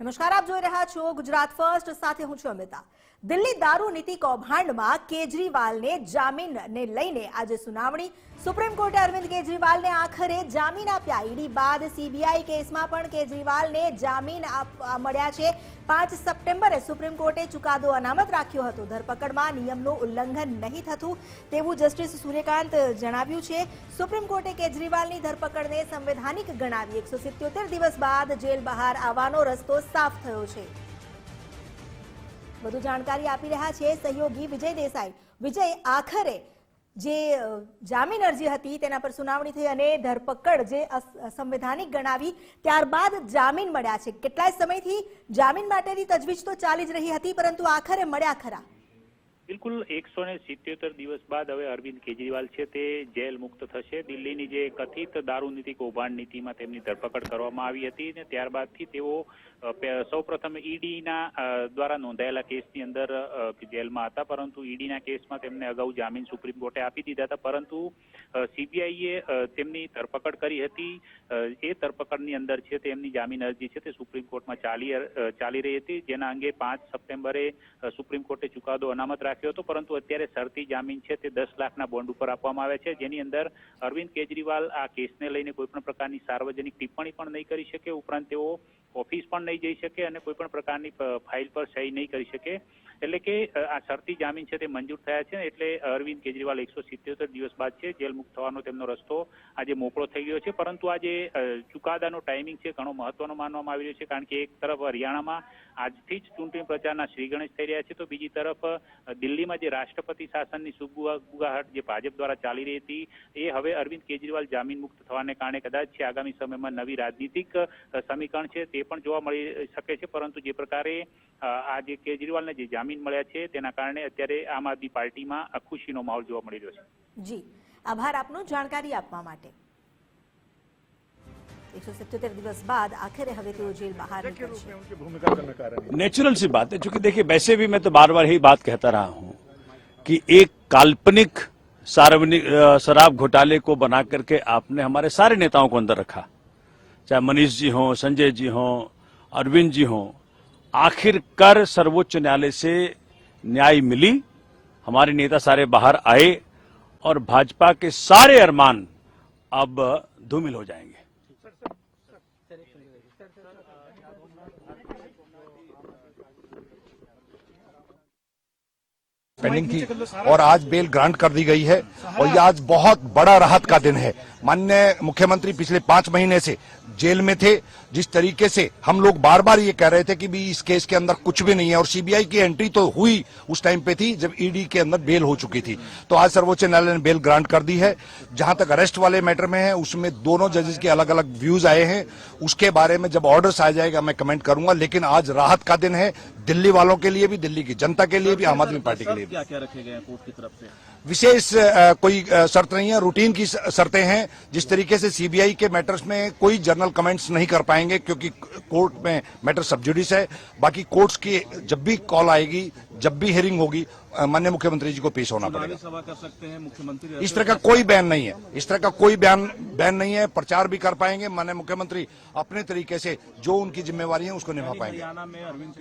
નમસ્કાર, આપ જોઈ રહ્યા છો ગુજરાત ફર્સ્ટ, સાથે હું છું અમિતા. દિલ્હી દારૂ નીતિ કૌભાંડમાં કેજરીવાલને જામીનને લઈને આજે સુનાવણી. સુપ્રીમ કોર્ટે અરવિંદ કેજરીવાલને આખરે જામીન આપ્યા. ઈડી બાદ સીબીઆઈ કેસમાં પણ કેજરીવાલને જામીન મળ્યા છે. પાંચ સપ્ટેમ્બરે સુપ્રીમ કોર્ટે ચુકાદો અનામત રાખ્યો હતો. ધરપકડમાં નિયમનું ઉલ્લંઘન નહીં થતું તેવું જસ્ટિસ સૂર્યકાંત જણાવ્યું છે. સુપ્રીમ કોર્ટે કેજરીવાલની ધરપકડને સંવૈધાનિક ગણાવી. એકસો દિવસ બાદ જેલ બહાર આવવાનો રસ્તો સાફ થયો છે. વધુ જાણકારી આપી રહ્યા છે સહયોગી વિજય દેસાઈ. વિજય, આખરે જે જામીન અરજી હતી તેના પર સુનાવણી થઈ અને ધરપકડ જે સંવૈધાનિક ગણાવી ત્યારબાદ જામીન મળ્યા છે. કેટલાય સમયથી જામીન માટેની તજવીજ તો ચાલી જ રહી હતી, પરંતુ આખરે મળ્યા ખરા. બિલકુલ એકસો ને સિત્યોતેર દિવસ બાદ હવે અરવિંદ કેજરીવાલ છે તે જેલ મુક્ત થશે. દિલ્હીની જે કથિત દારૂ નીતિ કૌભાંડ નીતિમાં તેમની ધરપકડ કરવામાં આવી હતી અને ત્યારબાદથી તેઓ સૌપ્રથમ ઈડીના દ્વારા નોંધાયેલા કેસની અંદર જેલમાં હતા. પરંતુ ઈડીના કેસમાં તેમને અગાઉ જામીન સુપ્રીમ કોર્ટે આપી દીધા હતા. પરંતુ સીબીઆઈએ તેમની ધરપકડ કરી હતી. એ ધરપકડની અંદર છે તેમની જામીન અરજી છે તે સુપ્રીમ કોર્ટમાં ચાલી ચાલી રહી હતી. જેના અંગે પાંચ સપ્ટેમ્બરે સુપ્રીમ કોર્ટે ચુકાદો અનામત રાખ્યો. હતો, પરંતુ અત્યારે શરતી જામીન છે તે દસ લાખના બોન્ડ ઉપર આપવામાં આવે છે. જેની અંદર અરવિંદ કેજરીવાલ આ કેસને લઈને કોઈપણ પ્રકારની સાર્વજનિક ટિપ્પણી પણ નહીં કરી શકે. ઉપરાંત તેઓ ઓફિસ પણ નહીં જઈ શકે અને કોઈ પણ પ્રકારની ફાઇલ પર સહી નહીં કરી શકે. એટલે કે આ શરતી જામીન છે તે મંજૂર થયા છે એટલે અરવિંદ કેજરીવાલ એકસો સિત્યોતેર દિવસ બાદ છે જેલ મુક્ત થવાનો તેમનો રસ્તો આજે મોકળો થઈ ગયો છે. પરંતુ આજે જે ચુકાદાનો ટાઈમિંગ છે ઘણો મહત્વનો માનવામાં આવી રહ્યો છે, કારણ કે એક તરફ હરિયાણામાં આજથી જ ચૂંટણી પ્રચારના શ્રી ગણેશ થઈ રહ્યા છે, તો બીજી તરફ દિલ્હીમાં જે રાષ્ટ્રપતિ શાસનની સુગુગાહટ જે ભાજપ દ્વારા ચાલી રહી હતી, એ હવે અરવિંદ કેજરીવાલ જામીન મુક્ત થવાને કારણે કદાચ છે, આગામી સમયમાં નવી રાજનીતિક સમીકરણ છે તે પણ જોવા મળી શકે છે પરંતુ જે પ્રકારે અ, આ જે કેજરીવાલને જે જામીન મળ્યા છે તેના કારણે અત્યારે આમ આદમી પાર્ટીમાં આ ખુશીનો માહોલ જોવા મળી રહ્યો છે જી આભાર આપનો જાણકારી આપવા માટે એકસો સિત્યોતેર દિવસ બાદ આખરે હવે તેઓ જેલ બહાર નીકળશે उनकी भूमिका का नकार है नेचुरल सी बात है क्योंकि देखिए वैसे भी मैं तो बार बार यही बात कहता रहा हूं कि एक काल्पनिक सार्वजनिक अ, शराब घोटाले को बना करके आपने हमारे सारे नेताओं को अंदर रखा चाहे मनीष जी हों, संजय जी हों, अरविंद जी हों, आखिरकार सर्वोच्च न्यायालय से न्याय मिली। हमारे नेता सारे बाहर आए और भाजपा के सारे अरमान अब धूमिल हो जाएँगे। पेंडिंग थी और आज बेल ग्रांट कर दी गई है और ये आज बहुत बड़ा राहत का दिन है। माननीय मुख्यमंत्री पिछले पाँच महीने से जेल में थे। जिस तरीके से हम लोग बार बार ये कह रहे थे कि भी इस केस के अंदर कुछ भी नहीं है और सीबीआई की एंट्री तो हुई उस टाइम पे थी जब ईडी के अंदर बेल हो चुकी थी। तो आज सर्वोच्च न्यायालय ने बेल ग्रांट कर दी है। जहाँ तक अरेस्ट वाले मैटर में है उसमें दोनों जजेस के अलग अलग व्यूज़ आए हैं। उसके बारे में जब ऑर्डर्स आ जाएगा मैं कमेंट करूँगा। लेकिन आज राहत का दिन है। दिल्ली वालों के लिए भी दिल्ली की जनता के लिए भी आम आदमी पार्टी के लिए क्या क्या रखे गए हैं कोर्ट की तरफ़ से? विशेष कोई शर्त नहीं है रूटीन की शर्तें हैं। जिस तरीके से सीबीआई के मैटर्स में कोई जर्नल कमेंट्स नहीं कर पाएँगे क्योंकि कोर्ट में मैटर सब्जुडिस है। बाकी कोर्ट्स की जब भी कॉल आएगी जब भी हियरिंग होगी माननीय मुख्यमंत्री जी को पेश होना पड़ेगा। सभा कर सकते हैं मुख्यमंत्री इस तरह का कोई बैन नहीं है। इस तरह का कोई बयान बैन नहीं है। प्रचार भी कर पाएँगे। माननीय मुख्यमंत्री अपने तरीके से जो उनकी जिम्मेवारी है उसको निभा पाएँगे। हरियाणा में अरविंद